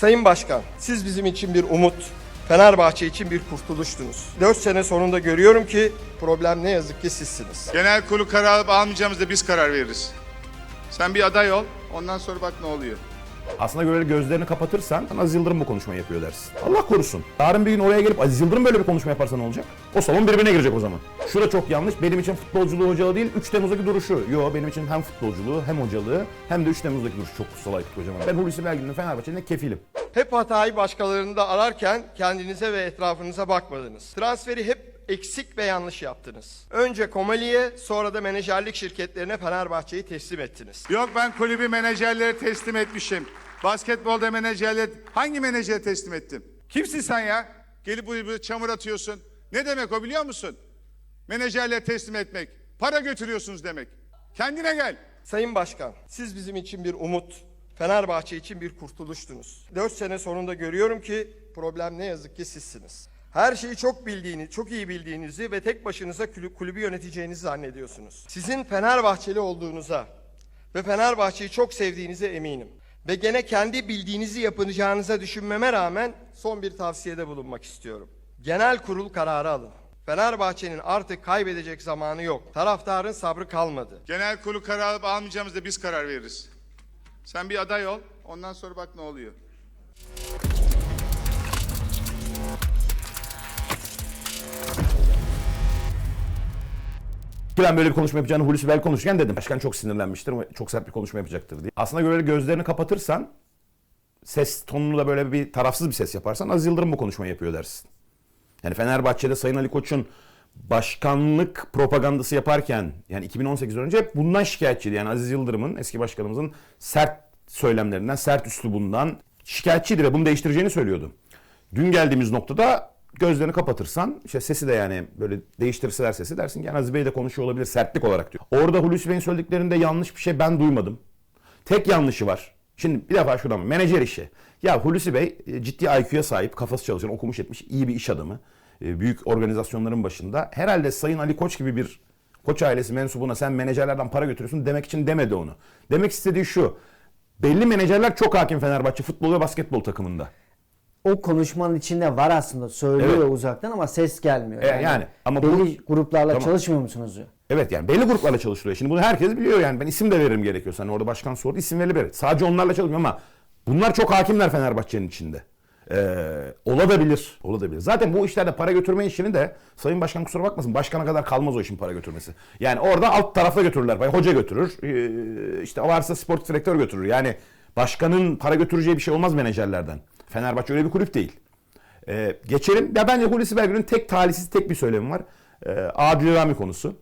Sayın Başkan, siz bizim için bir umut, Fenerbahçe için bir kurtuluştunuz. 4 sene sonunda görüyorum ki problem ne yazık ki sizsiniz. Genel kurulu karar almayacağımızda biz karar veririz. Sen bir aday ol, ondan sonra bak ne oluyor. Aslında böyle gözlerini kapatırsan Aziz Yıldırım bu konuşmayı yapıyor dersin. Allah korusun. Yarın bir gün oraya gelip Aziz Yıldırım böyle bir konuşma yaparsa ne olacak? O salon birbirine girecek o zaman. Şu da çok yanlış. Benim için futbolculuğu hocalığı değil 3 Temmuz'daki duruşu. Yo benim için hem futbolculuğu hem hocalığı hem de 3 Temmuz'daki duruşu çok kutsal Kocaman. Ben Hulusi Belgin'in Fenerbahçe'nin kefilim. Hep hatayı başkalarında ararken kendinize ve etrafınıza bakmadınız. Transferi hep eksik ve yanlış yaptınız. Önce Komali'ye sonra da menajerlik şirketlerine Fenerbahçe'yi teslim ettiniz. Yok ben kulübü menajerlere teslim etmişim. Basketbolda menajerler hangi menajere teslim ettim? Kimsin sen ya? Gelip bu çamur atıyorsun. Ne demek o biliyor musun? Menajerlere teslim etmek. Para götürüyorsunuz demek. Kendine gel. Sayın Başkan, siz bizim için bir umut, Fenerbahçe için bir kurtuluştunuz. 4 sene sonunda görüyorum ki problem ne yazık ki sizsiniz. Her şeyi çok bildiğini, çok iyi bildiğinizi ve tek başınıza kulü- kulübü yöneteceğinizi zannediyorsunuz. Sizin Fenerbahçeli olduğunuza ve Fenerbahçe'yi çok sevdiğinize eminim. Ve gene kendi bildiğinizi yapacağınıza düşünmeme rağmen son bir tavsiyede bulunmak istiyorum. Genel kurul kararı alın. Fenerbahçe'nin artık kaybedecek zamanı yok. Taraftarın sabrı kalmadı. Genel kurulu karar alıp almayacağımızda biz karar veririz. Sen bir aday ol, ondan sonra bak ne oluyor. Ben böyle bir konuşma yapacağını Hulusi Bel konuşurken dedim. Başkan çok sinirlenmiştir, çok sert bir konuşma yapacaktır diye. Aslında böyle gözlerini kapatırsan, ses tonunu da böyle bir tarafsız bir ses yaparsan Aziz Yıldırım bu konuşmayı yapıyor dersin. Yani Fenerbahçe'de Sayın Ali Koç'un başkanlık propagandası yaparken yani 2018 önce hep bundan şikayetçiydi. Yani Aziz Yıldırım'ın eski başkanımızın sert söylemlerinden, sert üslubundan şikayetçiydi ve bunu değiştireceğini söylüyordu. Dün geldiğimiz noktada gözlerini kapatırsan işte sesi de yani böyle değiştirseler sesi dersin ki yani Aziz Bey de konuşuyor olabilir sertlik olarak diyor. Orada Hulusi Bey'in söylediklerinde yanlış bir şey ben duymadım. Tek yanlışı var. Şimdi bir defa şuradan menajer işi. Ya Hulusi Bey e, ciddi IQ'ya sahip, kafası çalışan, okumuş etmiş iyi bir iş adamı. E, Büyük organizasyonların başında. Herhalde Sayın Ali Koç gibi bir Koç ailesi mensubuna sen menajerlerden para götürüyorsun demek için demedi onu. Demek istediği şu. Belli menajerler çok hakim Fenerbahçe futbol ve basketbol takımında. O konuşmanın içinde var aslında söylüyor Evet. uzaktan ama ses gelmiyor. E, yani ama belli bu- gruplarla Tamam. çalışmıyor musunuz diyor. Evet yani belli gruplarla çalışılıyor. Şimdi bunu herkes biliyor yani. Ben isim de veririm gerekiyorsa. Hani orada başkan sordu isim verilir. Sadece onlarla çalışmıyor ama bunlar çok hakimler Fenerbahçe'nin içinde. Ee, olabilir. Olabilir. Zaten bu işlerde para götürme işini de Sayın Başkan kusura bakmasın başkana kadar kalmaz o işin para götürmesi. Yani orada alt tarafta götürürler. Hoca götürür. ee, işte varsa spor direktör götürür. Yani başkanın para götüreceği bir şey olmaz menajerlerden. Fenerbahçe öyle bir kulüp değil. Ee, geçelim. Ya bence Hulusi Belgün'ün tek talihsiz tek bir söylemi var. Ee, Adil Rami konusu.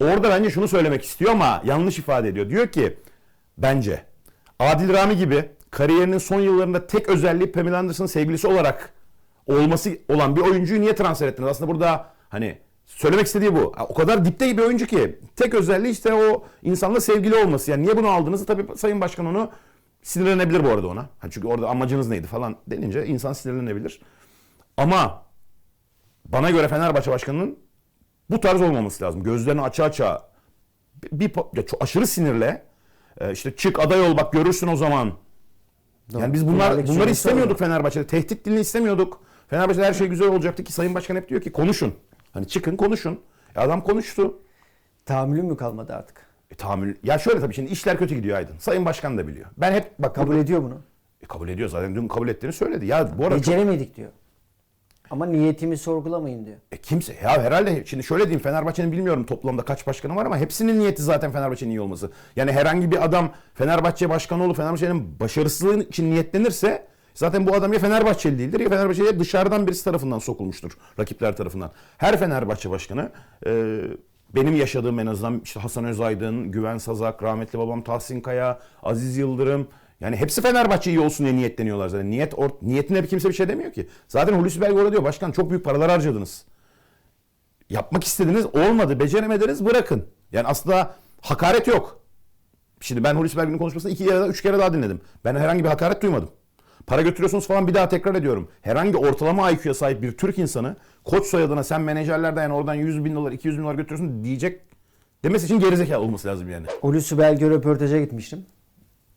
Orada bence şunu söylemek istiyor ama yanlış ifade ediyor. Diyor ki bence Adil Rami gibi kariyerinin son yıllarında tek özelliği Pamela Anderson'ın sevgilisi olarak olması olan bir oyuncuyu niye transfer ettiniz? Aslında burada hani söylemek istediği bu. O kadar dipte bir oyuncu ki tek özelliği işte o insanla sevgili olması. Yani niye bunu aldığınızı tabii Sayın Başkan onu sinirlenebilir bu arada ona. Ha çünkü orada amacınız neydi falan denince insan sinirlenebilir. Ama bana göre Fenerbahçe Başkanı'nın bu tarz olmaması lazım. Gözlerini aça aça bir, bir çok aşırı sinirle e, işte çık aday ol bak görürsün o zaman. Yani biz bunlar bunları istemiyorduk. Fenerbahçe'de. Tehdit dilini istemiyorduk. Fenerbahçe'de her şey güzel olacaktı ki Sayın Başkan hep diyor ki konuşun. Hani çıkın konuşun. E adam konuştu. Tahammülüm mü kalmadı artık? E, tahammül. Ya şöyle tabii şimdi işler kötü gidiyor Aydın. Sayın Başkan da biliyor. Ben hep bak Kabul burada- ediyor bunu. E, kabul ediyor zaten dün kabul ettiğini söyledi. Ya bu arada çok- Beceremedik diyor. Ama niyetimi sorgulamayın diyor. E kimse ya herhalde şimdi şöyle diyeyim Fenerbahçe'nin bilmiyorum toplamda kaç başkanı var ama hepsinin niyeti zaten Fenerbahçe'nin iyi olması. Yani herhangi bir adam Fenerbahçe başkanı olup Fenerbahçe'nin başarısızlığı için niyetlenirse zaten bu adam ya Fenerbahçeli değildir ya Fenerbahçe'ye dışarıdan birisi tarafından sokulmuştur. Rakipler tarafından. Her Fenerbahçe başkanı e, benim yaşadığım en azından işte Hasan Özaydın, Güven Sazak, rahmetli babam Tahsin Kaya, Aziz Yıldırım yani hepsi Fenerbahçe iyi olsun diye niyetleniyorlar zaten. Niyet or, niyetine kimse bir şey demiyor ki. Zaten Hulusi Belge orada diyor başkan çok büyük paralar harcadınız. Yapmak istediniz olmadı beceremediniz bırakın. Yani aslında hakaret yok. Şimdi ben Hulusi Belge'nin konuşmasını iki kere daha, üç kere daha dinledim. Ben herhangi bir hakaret duymadım. Para götürüyorsunuz falan bir daha tekrar ediyorum. Herhangi ortalama IQ'ya sahip bir Türk insanı koç soyadına sen menajerlerden yani oradan 100 bin dolar 200 bin dolar götürüyorsun diyecek demesi için gerizekalı olması lazım yani. Hulusi Belge röportaja gitmiştim.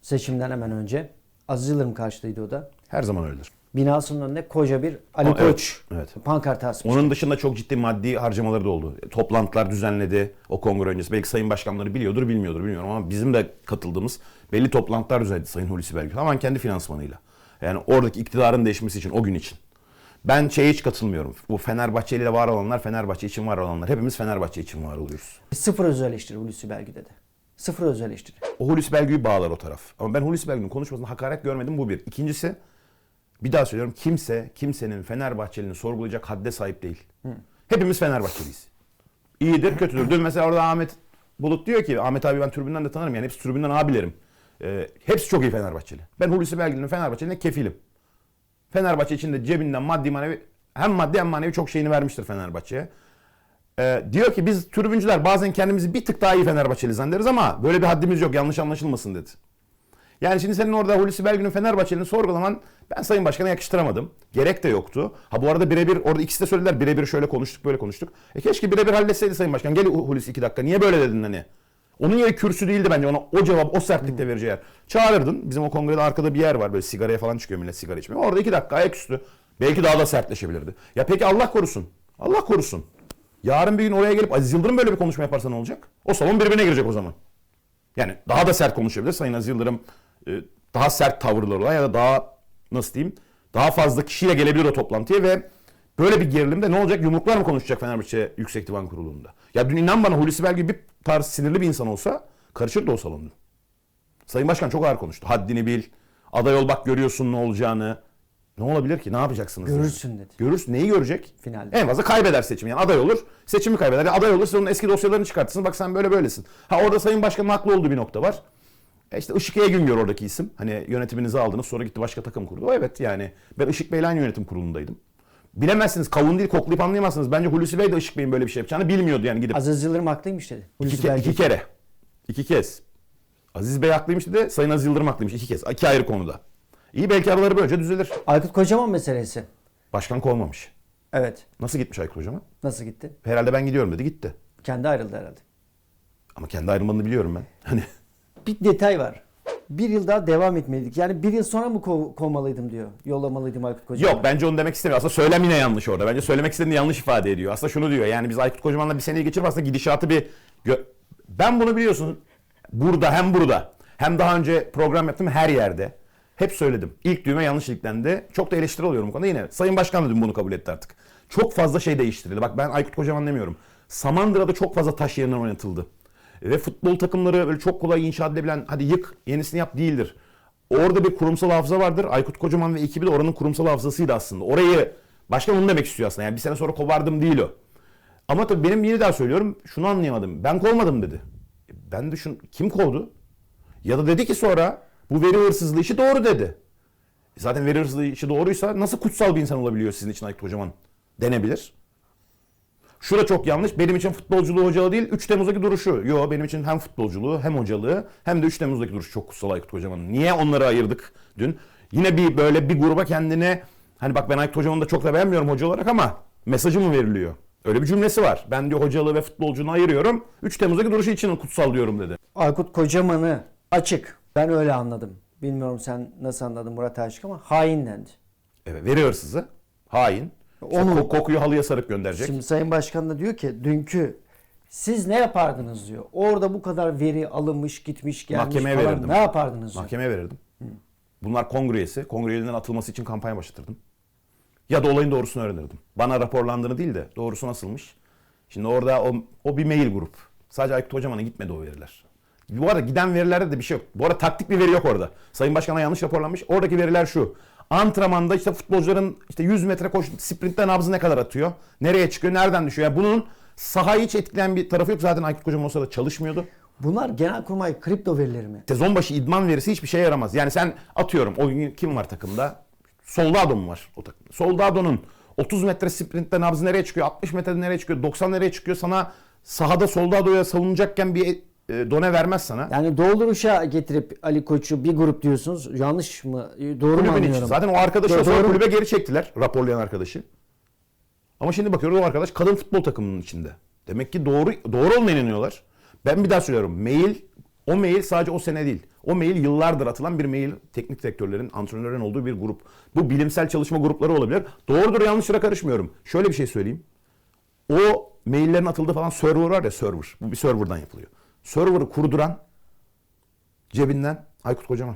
Seçimden hemen önce. Aziz Yıldırım karşılıydı o da. Her zaman öyledir. Binasının önünde koca bir Ali Ama evet, Koç evet. pankart asmış. Onun dışında çok ciddi maddi harcamaları da oldu. Toplantılar düzenledi o kongre öncesi. Belki sayın başkanları biliyordur, bilmiyordur bilmiyorum ama bizim de katıldığımız belli toplantılar düzenledi Sayın Hulusi Belgül. Tamamen kendi finansmanıyla. Yani oradaki iktidarın değişmesi için o gün için. Ben şeye hiç katılmıyorum. Bu Fenerbahçe ile var olanlar, Fenerbahçe için var olanlar. Hepimiz Fenerbahçe için var oluyoruz. Sıfır öz eleştiri Hulusi Belgü dedi. Sıfır öz eleştiri. O Hulusi Belgü'yü bağlar o taraf. Ama ben Hulusi Belgü'nün konuşmasında hakaret görmedim bu bir. İkincisi bir daha söylüyorum kimse kimsenin Fenerbahçeli'ni sorgulayacak hadde sahip değil. Hepimiz Fenerbahçeliyiz. İyidir kötüdür. Dün mesela orada Ahmet Bulut diyor ki Ahmet abi ben tribünden de tanırım yani hepsi tribünden abilerim. Ee, hepsi çok iyi Fenerbahçeli. Ben Hulusi Belgü'nün Fenerbahçeli'ne kefilim. Fenerbahçe için de cebinden maddi manevi hem maddi hem manevi çok şeyini vermiştir Fenerbahçe'ye. Ee, diyor ki biz tribüncüler bazen kendimizi bir tık daha iyi Fenerbahçeli zannederiz ama böyle bir haddimiz yok yanlış anlaşılmasın dedi. Yani şimdi senin orada Hulusi Belgün'ün Fenerbahçeli'ni sorgulaman ben Sayın Başkan'a yakıştıramadım. Gerek de yoktu. Ha bu arada birebir orada ikisi de söylediler birebir şöyle konuştuk böyle konuştuk. E keşke birebir halletseydi Sayın Başkan. Gel Hulusi iki dakika niye böyle dedin hani. Onun yeri kürsü değildi bence ona o cevap o sertlikte vereceği yer. Çağırırdın bizim o kongrede arkada bir yer var böyle sigaraya falan çıkıyor millet sigara içmeye. Orada iki dakika ayaküstü belki daha da sertleşebilirdi. Ya peki Allah korusun. Allah korusun. Yarın bir gün oraya gelip Aziz Yıldırım böyle bir konuşma yaparsa ne olacak? O salon birbirine girecek o zaman. Yani daha da sert konuşabilir. Sayın Aziz Yıldırım e, daha sert tavırları olan ya da daha nasıl diyeyim daha fazla kişiyle gelebilir o toplantıya ve böyle bir gerilimde ne olacak? Yumruklar mı konuşacak Fenerbahçe Yüksek Divan Kurulu'nda? Ya dün inan bana Hulusi Belgü bir tarz sinirli bir insan olsa karışırdı o salonda. Sayın Başkan çok ağır konuştu. Haddini bil. Aday ol bak görüyorsun ne olacağını. Ne olabilir ki? Ne yapacaksınız? Görürsün dedi. Görürsün. Neyi görecek? Finalde. En fazla kaybeder seçimi. Yani aday olur. Seçimi kaybeder. Yani aday olur. Siz onun eski dosyalarını çıkartırsın. Bak sen böyle böylesin. Ha orada Sayın Başkan'ın haklı olduğu bir nokta var. E işte Işık Güngör oradaki isim. Hani yönetiminizi aldınız sonra gitti başka takım kurdu. O evet yani. Ben Işık Bey'le aynı yönetim kurulundaydım. Bilemezsiniz. Kavun değil koklayıp anlayamazsınız. Bence Hulusi Bey de Işık Bey'in böyle bir şey yapacağını bilmiyordu yani gidip. Aziz Yıldırım haklıymış dedi. Hulusi İki, ke- iki kere. İki kez. Aziz Bey haklıymış dedi. Sayın Aziz Yıldırım haklıymış. iki kez. İki ayrı konuda. İyi belki araları böylece düzelir. Aykut Kocaman meselesi. Başkan kovmamış. Evet. Nasıl gitmiş Aykut Hocam'a? Nasıl gitti? Herhalde ben gidiyorum dedi. Gitti. Kendi ayrıldı herhalde. Ama kendi ayrılmanını biliyorum ben. Hani Bir detay var. Bir yıl daha devam etmeliydik. Yani bir yıl sonra mı kov- kovmalıydım diyor. Yollamalıydım Aykut Kocaman'ı. Yok bence onu demek istemiyor. Aslında söylem yine yanlış orada. Bence söylemek istediğini yanlış ifade ediyor. Aslında şunu diyor. Yani biz Aykut Kocaman'la bir seneyi geçirip aslında gidişatı bir... gö- ben bunu biliyorsun. Burada hem burada hem daha önce program yaptım her yerde. Hep söyledim. İlk düğme yanlış iliklendi. Çok da eleştiri alıyorum bu konuda. Yine Sayın Başkan dün bunu kabul etti artık. Çok fazla şey değiştirildi. Bak ben Aykut Kocaman demiyorum. Samandıra'da çok fazla taş yerinden oynatıldı. Ve futbol takımları böyle çok kolay inşa edilebilen hadi yık yenisini yap değildir. Orada bir kurumsal hafıza vardır. Aykut Kocaman ve ekibi de oranın kurumsal hafızasıydı aslında. Orayı başkan onu demek istiyor aslında. Yani bir sene sonra kovardım değil o. Ama tabii benim yine daha söylüyorum şunu anlayamadım. Ben kovmadım dedi. E Ben de şunu kim kovdu? Ya da dedi ki sonra bu veri hırsızlığı işi doğru dedi. E Zaten veri hırsızlığı işi doğruysa nasıl kutsal bir insan olabiliyor sizin için Aykut Kocaman denebilir. Şurada çok yanlış. Benim için futbolculuğu hocalığı değil 3 Temmuz'daki duruşu. Yo benim için hem futbolculuğu hem hocalığı hem de 3 Temmuz'daki duruşu çok kutsal Aykut Kocaman'ın. Niye onları ayırdık dün? Yine bir böyle bir gruba kendine hani bak ben Aykut Kocaman'ı da çok da beğenmiyorum hoca olarak ama mesajı mı veriliyor? Öyle bir cümlesi var. Ben diyor hocalığı ve futbolcunu ayırıyorum. 3 Temmuz'daki duruşu için kutsal diyorum dedi. Aykut Kocaman'ı açık. Ben öyle anladım. Bilmiyorum sen nasıl anladın Murat Aşık ama hain dendi. Evet, veri hırsızı, hain. Onu- ko- kokuyu halıya sarıp gönderecek. Şimdi Sayın Başkan da diyor ki dünkü siz ne yapardınız diyor. Orada bu kadar veri alınmış gitmiş gelmiş Mahkemeye falan verirdim. ne yapardınız diyor. Mahkemeye verirdim. Bunlar kongre üyesi. Kongre atılması için kampanya başlatırdım. Ya da olayın doğrusunu öğrenirdim. Bana raporlandığını değil de doğrusu nasılmış. Şimdi orada o, o bir mail grup. Sadece Aykut Kocaman'a gitmedi o veriler. Bu arada giden verilerde de bir şey yok. Bu arada taktik bir veri yok orada. Sayın Başkan'a yanlış raporlanmış. Oradaki veriler şu. Antrenmanda işte futbolcuların işte 100 metre koş sprintte nabzı ne kadar atıyor? Nereye çıkıyor? Nereden düşüyor? Yani bunun sahayı hiç etkileyen bir tarafı yok. Zaten Aykut Kocaman o sırada çalışmıyordu. Bunlar Genelkurmay kripto verileri mi? Sezon başı idman verisi hiçbir şeye yaramaz. Yani sen atıyorum o gün kim var takımda? Soldado mu var o takımda? Soldado'nun 30 metre sprintte nabzı nereye çıkıyor? 60 metrede nereye çıkıyor? 90 nereye çıkıyor? Sana sahada Soldado'ya savunacakken bir done vermez sana. Yani dolduruşa getirip Ali Koç'u bir grup diyorsunuz. Yanlış mı? Doğru mu Kulübün anlıyorum? içi. Zaten o arkadaşı Doğru. sonra kulübe geri çektiler. Raporlayan arkadaşı. Ama şimdi bakıyoruz o arkadaş kadın futbol takımının içinde. Demek ki doğru doğru olmayan inanıyorlar. Ben bir daha söylüyorum. Mail O mail sadece o sene değil. O mail yıllardır atılan bir mail teknik direktörlerin, antrenörlerin olduğu bir grup. Bu bilimsel çalışma grupları olabilir. Doğrudur yanlışlara karışmıyorum. Şöyle bir şey söyleyeyim. O maillerin atıldığı falan server var ya server. Bu bir serverdan yapılıyor. Server'ı kurduran cebinden Aykut Kocaman.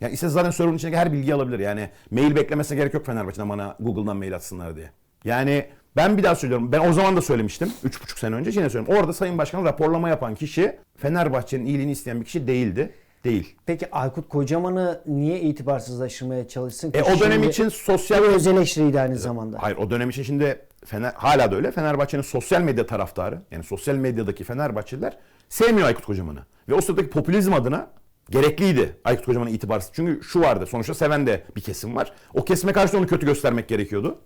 Yani ise zaten server'ın içindeki her bilgiyi alabilir. Yani mail beklemesine gerek yok Fenerbahçe'den bana Google'dan mail atsınlar diye. Yani ben bir daha söylüyorum. Ben o zaman da söylemiştim. 3,5 sene önce yine söylüyorum. Orada Sayın Başkan raporlama yapan kişi Fenerbahçe'nin iyiliğini isteyen bir kişi değildi. Değil. Peki Aykut Kocaman'ı niye itibarsızlaştırmaya çalışsın ki? E, o dönem için sosyal... Öz eleştiriydi aynı zamanda. Hayır o dönem için şimdi Fener, hala da öyle. Fenerbahçe'nin sosyal medya taraftarı yani sosyal medyadaki Fenerbahçeliler sevmiyor Aykut Kocaman'ı. Ve o sıradaki popülizm adına gerekliydi Aykut Kocaman'a itibarsız. Çünkü şu vardı sonuçta seven de bir kesim var. O kesime karşı onu kötü göstermek gerekiyordu.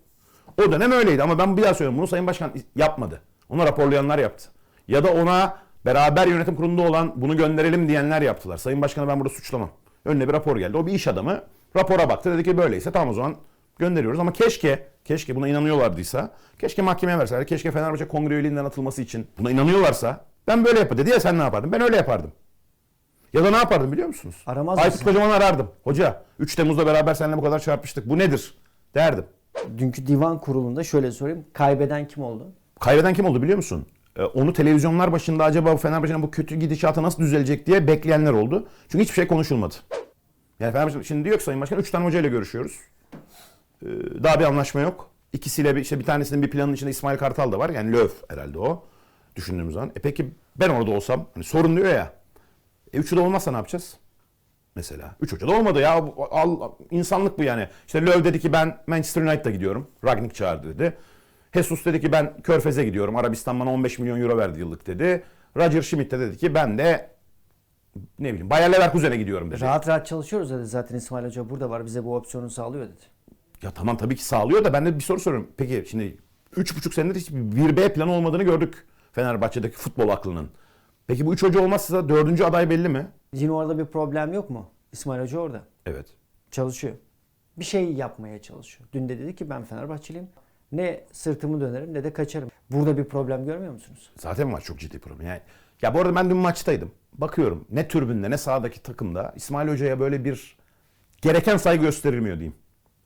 O dönem öyleydi ama ben bir daha söylüyorum bunu Sayın Başkan yapmadı. Ona raporlayanlar yaptı. Ya da ona beraber yönetim kurulunda olan bunu gönderelim diyenler yaptılar. Sayın Başkan'ı ben burada suçlamam. Önüne bir rapor geldi. O bir iş adamı rapora baktı. Dedi ki böyleyse tamam o zaman gönderiyoruz. Ama keşke, keşke buna inanıyorlardıysa, keşke mahkemeye verseler, keşke Fenerbahçe kongre üyeliğinden atılması için buna inanıyorlarsa ben böyle yapardım. Dedi ya sen ne yapardın? Ben öyle yapardım. Ya da ne yapardım biliyor musunuz? Aramaz Aykut mısın? Kocaman'ı arardım. Hoca 3 Temmuz'da beraber seninle bu kadar çarpıştık. Bu nedir? Derdim. Dünkü divan kurulunda şöyle sorayım. Kaybeden kim oldu? Kaybeden kim oldu biliyor musun? Ee, onu televizyonlar başında acaba Fenerbahçe'nin bu kötü gidişatı nasıl düzelecek diye bekleyenler oldu. Çünkü hiçbir şey konuşulmadı. Yani Fenerbahçe şimdi diyor ki Sayın Başkan 3 tane hocayla görüşüyoruz. Ee, daha bir anlaşma yok. İkisiyle bir, işte bir tanesinin bir planın içinde İsmail Kartal da var. Yani Löw herhalde o. Düşündüğümüz zaman. E peki ben orada olsam hani sorun diyor ya. E üçü de olmazsa ne yapacağız? Mesela. Üç hoca da olmadı ya. Al, insanlık bu yani. İşte Löw dedi ki ben Manchester United'a gidiyorum. Ragnik çağırdı dedi. Jesus dedi ki ben Körfez'e gidiyorum. Arabistan bana 15 milyon euro verdi yıllık dedi. Roger Schmidt de dedi ki ben de ne bileyim Bayer Leverkusen'e gidiyorum dedi. Rahat rahat çalışıyoruz dedi. Zaten İsmail Hoca burada var. Bize bu opsiyonu sağlıyor dedi. Ya tamam tabii ki sağlıyor da ben de bir soru soruyorum. Peki şimdi 3,5 senedir hiç bir B planı olmadığını gördük Fenerbahçe'deki futbol aklının. Peki bu üç hoca olmazsa dördüncü aday belli mi? Yine orada bir problem yok mu? İsmail Hoca orada. Evet. Çalışıyor. Bir şey yapmaya çalışıyor. Dün de dedi ki ben Fenerbahçeliyim. Ne sırtımı dönerim ne de kaçarım. Burada bir problem görmüyor musunuz? Zaten var çok ciddi problem. Yani, ya bu arada ben dün maçtaydım. Bakıyorum ne tribünde ne sahadaki takımda İsmail Hoca'ya böyle bir gereken saygı gösterilmiyor diyeyim.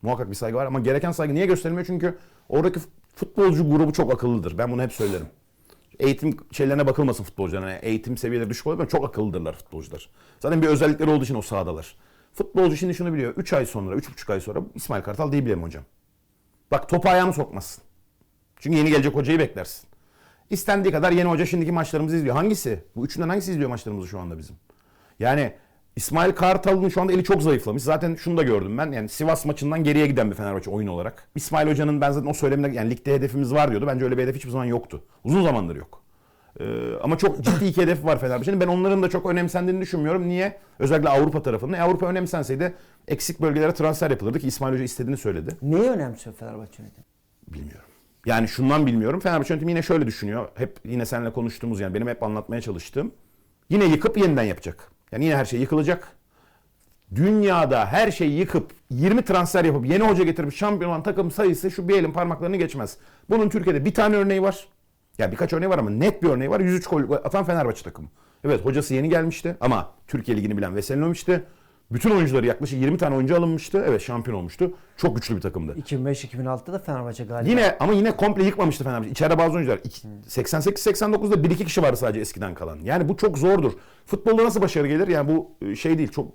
Muhakkak bir saygı var ama gereken saygı niye gösterilmiyor? Çünkü oradaki futbolcu grubu çok akıllıdır. Ben bunu hep söylerim. Eğitim şeylerine bakılmasın futbolcuların. Yani eğitim seviyeleri düşük olabilir ama çok akıllıdırlar futbolcular. Zaten bir özellikleri olduğu için o sahadalar. Futbolcu şimdi şunu biliyor. 3 ay sonra, 3,5 ay sonra İsmail Kartal diyebilirim hocam. Bak topu ayağını sokmasın. Çünkü yeni gelecek hocayı beklersin. İstendiği kadar yeni hoca şimdiki maçlarımızı izliyor. Hangisi? Bu üçünden hangisi izliyor maçlarımızı şu anda bizim? Yani İsmail Kartal'ın şu anda eli çok zayıflamış. Zaten şunu da gördüm ben. Yani Sivas maçından geriye giden bir Fenerbahçe oyun olarak. İsmail Hoca'nın ben zaten o söyleminde yani ligde hedefimiz var diyordu. Bence öyle bir hedef hiçbir zaman yoktu. Uzun zamandır yok. Ee, ama çok ciddi iki hedefi var Fenerbahçe'nin. Ben onların da çok önemsendiğini düşünmüyorum. Niye? Özellikle Avrupa tarafında. E, Avrupa önemsenseydi eksik bölgelere transfer yapılırdı ki İsmail Hoca istediğini söyledi. Neyi önemsiyor Fenerbahçe yönetimi? Bilmiyorum. Yani şundan bilmiyorum. Fenerbahçe yönetimi yine şöyle düşünüyor. Hep yine seninle konuştuğumuz yani benim hep anlatmaya çalıştığım. Yine yıkıp yeniden yapacak. Yani yine her şey yıkılacak. Dünyada her şeyi yıkıp 20 transfer yapıp yeni hoca getirip şampiyon olan takım sayısı şu bir elin parmaklarını geçmez. Bunun Türkiye'de bir tane örneği var. Ya birkaç örneği var ama net bir örneği var. 103 gol atan Fenerbahçe takımı. Evet hocası yeni gelmişti ama Türkiye Ligi'ni bilen Veselinovic'ti. Bütün oyuncuları yaklaşık 20 tane oyuncu alınmıştı. Evet şampiyon olmuştu. Çok güçlü bir takımdı. 2005-2006'da da Fenerbahçe galiba. Yine ama yine komple yıkmamıştı Fenerbahçe. İçeride bazı oyuncular. iki- 88-89'da 1-2 kişi vardı sadece eskiden kalan. Yani bu çok zordur. Futbolda nasıl başarı gelir? Yani bu e, şey değil. Çok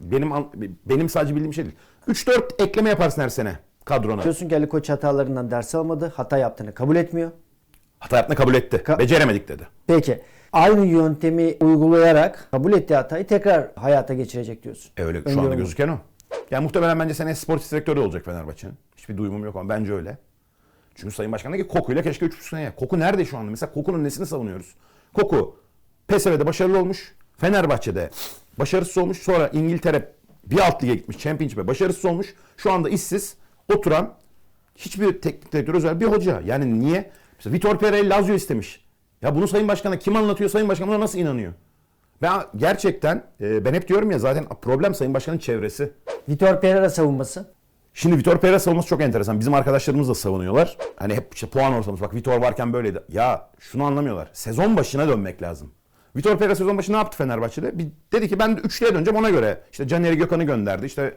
benim an- benim sadece bildiğim şey değil. 3-4 ekleme yaparsın her sene kadrona. Diyorsun ki Ali Koç hatalarından ders almadı. Hata yaptığını kabul etmiyor. Hata yaptığını kabul etti. Ka- Beceremedik dedi. Peki aynı yöntemi uygulayarak kabul ettiği hatayı tekrar hayata geçirecek diyorsun. E öyle şu Öngörüm anda bu. gözüken o. Yani muhtemelen bence seneye sportif direktörü olacak Fenerbahçe'nin. Hiçbir duyumum yok ama bence öyle. Çünkü Sayın Başkan dedi ki Koku'yla keşke 3,5 sene. Koku nerede şu anda? Mesela Koku'nun nesini savunuyoruz? Koku PSV'de başarılı olmuş. Fenerbahçe'de başarısız olmuş. Sonra İngiltere bir alt lige gitmiş. Championship'e başarısız olmuş. Şu anda işsiz oturan hiçbir teknik direktör özel bir hoca. Yani niye? Mesela Vitor Pereira Lazio istemiş. Ya bunu Sayın Başkan'a kim anlatıyor? Sayın Başkan buna nasıl inanıyor? Ben gerçekten e, ben hep diyorum ya zaten problem Sayın Başkan'ın çevresi. Vitor Pereira savunması. Şimdi Vitor Pereira savunması çok enteresan. Bizim arkadaşlarımız da savunuyorlar. Hani hep işte puan ortamız. Bak Vitor varken böyleydi. Ya şunu anlamıyorlar. Sezon başına dönmek lazım. Vitor Pereira sezon başı ne yaptı Fenerbahçe'de? Bir, dedi ki ben de üçlüye döneceğim ona göre. İşte Caner'i Gökhan'ı gönderdi. İşte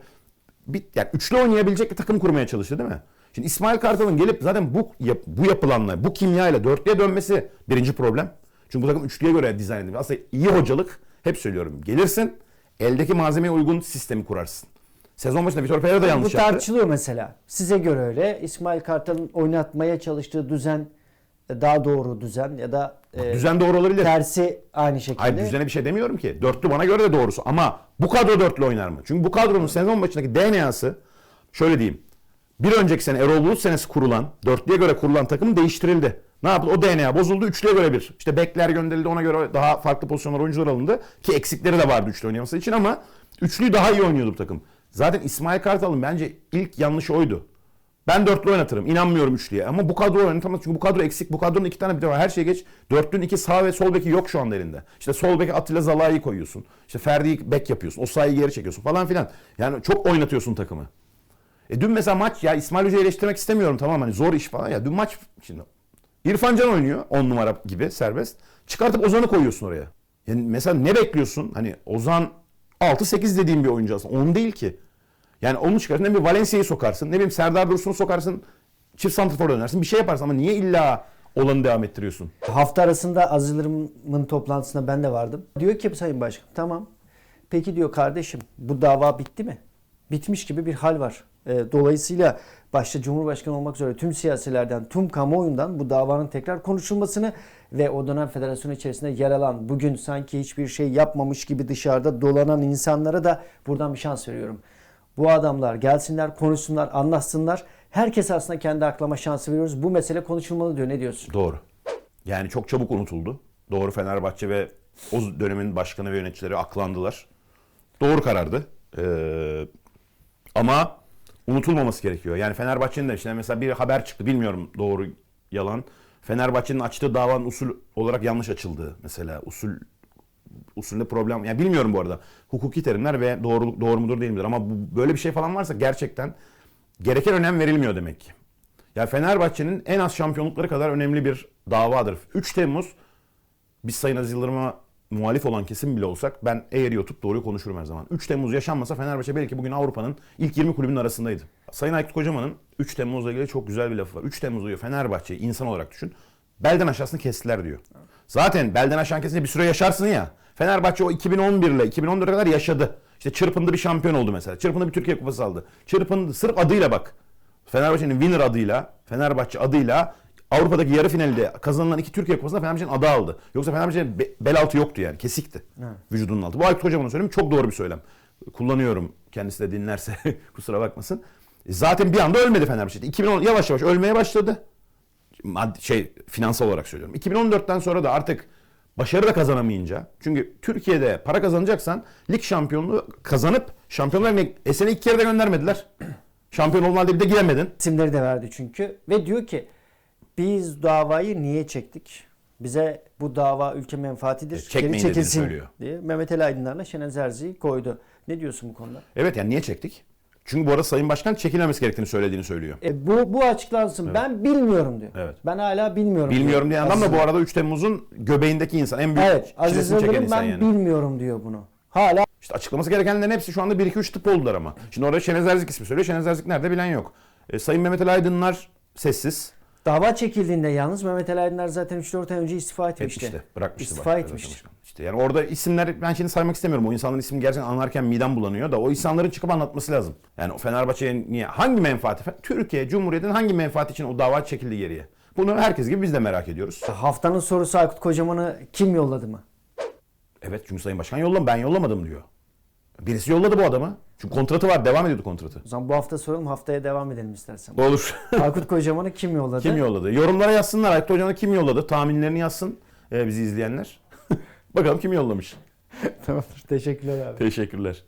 bir, yani üçlü oynayabilecek bir takım kurmaya çalıştı değil mi? Şimdi İsmail Kartal'ın gelip zaten bu yap- bu yapılanla, bu kimyayla dörtlüye dönmesi birinci problem. Çünkü bu takım üçlüye göre dizayn edilmiş. Aslında iyi hocalık, hep söylüyorum. Gelirsin, eldeki malzemeye uygun sistemi kurarsın. Sezon başında Vitor Pereira da Bu yanlış yaptı. tartışılıyor mesela. Size göre öyle. İsmail Kartal'ın oynatmaya çalıştığı düzen e, daha doğru düzen ya da e, Düzen doğru olabilir. tersi aynı şekilde. Hayır düzene bir şey demiyorum ki. Dörtlü bana göre de doğrusu. Ama bu kadro dörtlü oynar mı? Çünkü bu kadronun sezon başındaki DNA'sı şöyle diyeyim. Bir önceki sene Erol Bulut senesi kurulan, dörtlüye göre kurulan takım değiştirildi. Ne yaptı? O DNA bozuldu. Üçlüye göre bir. İşte bekler gönderildi. Ona göre daha farklı pozisyonlar oyuncular alındı. Ki eksikleri de vardı üçlü oynaması için ama üçlüyü daha iyi oynuyordu bu takım. Zaten İsmail Kartal'ın bence ilk yanlışı oydu. Ben dörtlü oynatırım. İnanmıyorum üçlüye. Ama bu kadro oynatamaz. Çünkü bu kadro eksik. Bu kadronun iki tane bir de var. Her şey geç. Dörtlünün iki sağ ve sol beki yok şu anda elinde. İşte sol beki Atilla Zalai'yi koyuyorsun. İşte Ferdi'yi bek yapıyorsun. O sahayı geri çekiyorsun falan filan. Yani çok oynatıyorsun takımı. E dün mesela maç ya İsmail Hoca'yı eleştirmek istemiyorum tamam hani zor iş falan ya. Dün maç şimdi İrfan Can oynuyor 10 numara gibi serbest. Çıkartıp Ozan'ı koyuyorsun oraya. Yani mesela ne bekliyorsun? Hani Ozan 6-8 dediğim bir oyuncu aslında. 10 değil ki. Yani onu çıkartırsın. Ne bir Valencia'yı sokarsın. Ne bileyim Serdar Dursun'u sokarsın. Çift santrafor dönersin. Bir şey yaparsın ama niye illa olanı devam ettiriyorsun? Hafta arasında Aziz Yıldırım'ın toplantısında ben de vardım. Diyor ki Sayın Başkan tamam. Peki diyor kardeşim bu dava bitti mi? Bitmiş gibi bir hal var. E, dolayısıyla başta Cumhurbaşkanı olmak üzere tüm siyasilerden, tüm kamuoyundan bu davanın tekrar konuşulmasını ve o dönem federasyon içerisinde yer alan, bugün sanki hiçbir şey yapmamış gibi dışarıda dolanan insanlara da buradan bir şans veriyorum. Bu adamlar gelsinler, konuşsunlar, anlatsınlar. Herkes aslında kendi aklama şansı veriyoruz. Bu mesele konuşulmalı diyor. Ne diyorsun? Doğru. Yani çok çabuk unutuldu. Doğru Fenerbahçe ve o dönemin başkanı ve yöneticileri aklandılar. Doğru karardı. Ee, ama unutulmaması gerekiyor. Yani Fenerbahçe'nin de işte mesela bir haber çıktı. Bilmiyorum doğru yalan. Fenerbahçe'nin açtığı davanın usul olarak yanlış açıldığı mesela. Usul usulde problem. Yani bilmiyorum bu arada. Hukuki terimler ve doğru doğru mudur değil midir ama bu, böyle bir şey falan varsa gerçekten gereken önem verilmiyor demek ki. Ya Fenerbahçe'nin en az şampiyonlukları kadar önemli bir davadır. 3 Temmuz biz Sayın Aziz Yıldırım'a muhalif olan kesim bile olsak ben eğri oturup doğruyu konuşurum her zaman. 3 Temmuz yaşanmasa Fenerbahçe belki bugün Avrupa'nın ilk 20 kulübünün arasındaydı. Sayın Aykut Kocaman'ın 3 Temmuz'la ilgili çok güzel bir lafı var. 3 Temmuz diyor Fenerbahçe'yi insan olarak düşün. Belden aşağısını kestiler diyor. Zaten belden aşağı kesince bir süre yaşarsın ya. Fenerbahçe o 2011 ile 2014'e kadar yaşadı. İşte çırpındı bir şampiyon oldu mesela. Çırpındı bir Türkiye Kupası aldı. Çırpındı sırf adıyla bak. Fenerbahçe'nin winner adıyla, Fenerbahçe adıyla Avrupa'daki yarı finalde kazanılan iki Türkiye Kupası'nda Fenerbahçe'nin adı aldı. Yoksa Fenerbahçe'nin be- bel altı yoktu yani. Kesikti. Vücudunun altı. Bu Aykut Kocaman'ın söylemi çok doğru bir söylem. Kullanıyorum. Kendisi de dinlerse kusura bakmasın. E Zaten bir anda ölmedi Fenerbahçe. 2010 yavaş yavaş ölmeye başladı. Maddi, şey finansal olarak söylüyorum. 2014'ten sonra da artık başarı da kazanamayınca çünkü Türkiye'de para kazanacaksan lig şampiyonluğu kazanıp şampiyonlar Ligi'ne e, seni iki kere de göndermediler. Şampiyon olmalı bir de giremedin. İsimleri de verdi çünkü. Ve diyor ki biz davayı niye çektik? Bize bu dava ülke menfaatidir. E, çekmeyin Geri çekilsin söylüyor. diye Mehmet Ali Aydınlar'la Şener Zerzi'yi koydu. Ne diyorsun bu konuda? Evet yani niye çektik? Çünkü bu arada Sayın Başkan çekilmemesi gerektiğini söylediğini söylüyor. E, bu bu açıklansın. Ben bilmiyorum diyor. Evet. Ben hala bilmiyorum. Bilmiyorum diyor. diyen adam da bu arada 3 Temmuz'un göbeğindeki insan. En büyük Evet. Aziz çeken Yıldırım insan ben yani. bilmiyorum diyor bunu. Hala İşte açıklaması gerekenlerin hepsi şu anda 1-2-3 tıp oldular ama. Şimdi orada Şenez Erzik ismi söylüyor. Şenez Erzik nerede bilen yok. E, Sayın Mehmet Ali Aydınlar sessiz. Dava çekildiğinde yalnız Mehmet Ali Aydınlar zaten 3-4 ay önce istifa etmişti. Etmişti. Bırakmıştı. İstifa etmişti. İşte yani orada isimler ben şimdi saymak istemiyorum. O insanların ismini gerçekten anlarken midem bulanıyor da o insanların çıkıp anlatması lazım. Yani o Fenerbahçe'ye niye hangi menfaati Türkiye Cumhuriyeti'nin hangi menfaati için o dava çekildi geriye? Bunu herkes gibi biz de merak ediyoruz. Haftanın sorusu Aykut Kocaman'ı kim yolladı mı? Evet çünkü Sayın Başkan yollamadı. Ben yollamadım diyor. Birisi yolladı bu adamı. Çünkü kontratı var. Devam ediyordu kontratı. O zaman bu hafta soralım. Haftaya devam edelim istersen. Olur. Aykut Kocaman'ı kim yolladı? Kim yolladı? Yorumlara yazsınlar. Aykut Kocaman'ı kim yolladı? Tahminlerini yazsın e, bizi izleyenler. Bakalım kim yollamış. Tamamdır. Teşekkürler abi. Teşekkürler.